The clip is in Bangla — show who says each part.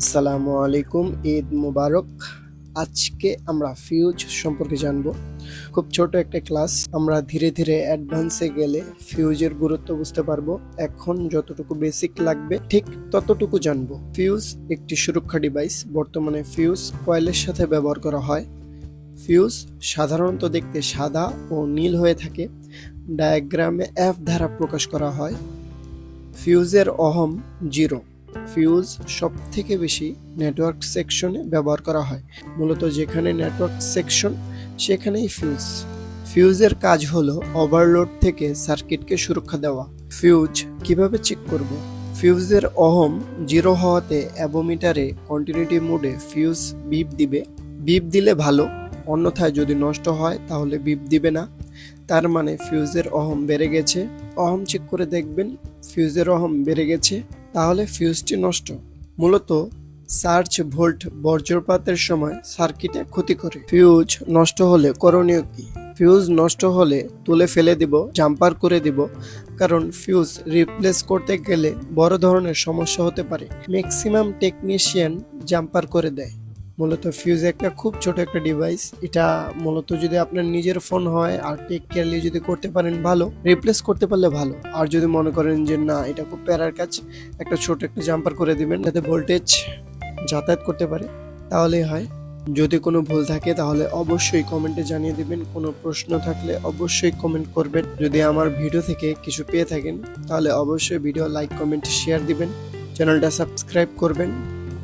Speaker 1: আসসালামু আলাইকুম, ঈদ মুবারক। আজকে আমরা ফিউজ সম্পর্কে জানব। খুব ছোট একটা ক্লাস, আমরা ধীরে ধীরে অ্যাডভান্সে গেলে ফিউজের গুরুত্ব বুঝতে পারব। এখন যতটুকু বেসিক লাগবে, ঠিক ততটুকু জানব। ফিউজ একটি সুরক্ষা ডিভাইস, বর্তমানে ফিউজ কয়েলের সাথে ব্যবহার করা হয়। ফিউজ সাধারণত দেখতে সাদা ও নীল হয়ে থাকে। ডায়াগ্রামে এফ দ্বারা প্রকাশ করা হয়। ফিউজের অহম জিরো। ফিউজ সব থেকে বেশি নেটওয়ার্ক সেকশনে ব্যবহার করা হয়। মূলত যেখানে নেটওয়ার্ক সেকশন, সেখানেই ফিউজ। ফিউজের কাজ হলো ওভারলোড থেকে সার্কিটকে সুরক্ষা দেওয়া। ফিউজ কীভাবে চেক করব? ফিউজের অহম জিরো হওয়াতে অ্যাবোমিটারে কন্টিনিউটি মোডে ফিউজ বিপ দিবে। বিপ দিলে ভালো, অন্যথায় যদি নষ্ট হয় তাহলে বিপ দিবে না। তার মানে ফিউজের অহম বেড়ে গেছে। অহম চেক করে দেখবেন, ফিউজের অহম বেড়ে গেছে। তাহলে ফিউজটি নষ্ট। মূলত সার্চ ভোল্ট বজ্রপাতের সময় সার্কিটে ক্ষতি করে। ফিউজ নষ্ট হলে করণীয় কি? ফিউজ নষ্ট হলে তুলে ফেলে দিব, জাম্পার করে দিব, কারণ ফিউজ রিপ্লেস করতে গেলে বড় ধরনের সমস্যা হতে পারে। ম্যাক্সিমাম টেকনিশিয়ান জাম্পার করে দেয়। মূলত ফিউজ একটা খুব ছোট একটা ডিভাইস এটা মূলত যদি আপনার নিজের ফোন হয় আর টেক কেয়ারলি যদি করতে পারেন ভালো রিপ্লেস করতে পারলে ভালো। আর যদি মনে করেন যে না, এটা খুব প্যারার কাজ, একটা ছোট একটা জাম্পার করে দিবেন যাতে ভোল্টেজ যাতায়াত করতে পারে, তাহলেই হয়। যদি কোনো ভুল থাকে তাহলে অবশ্যই কমেন্টে জানিয়ে দেবেন, কোনো প্রশ্ন থাকলে অবশ্যই কমেন্ট করবেন। যদি আমার ভিডিও থেকে কিছু পেয়ে থাকেন, তাহলে অবশ্যই ভিডিও লাইক কমেন্ট শেয়ার দিবেন। চ্যানেলটা সাবস্ক্রাইব করবেন।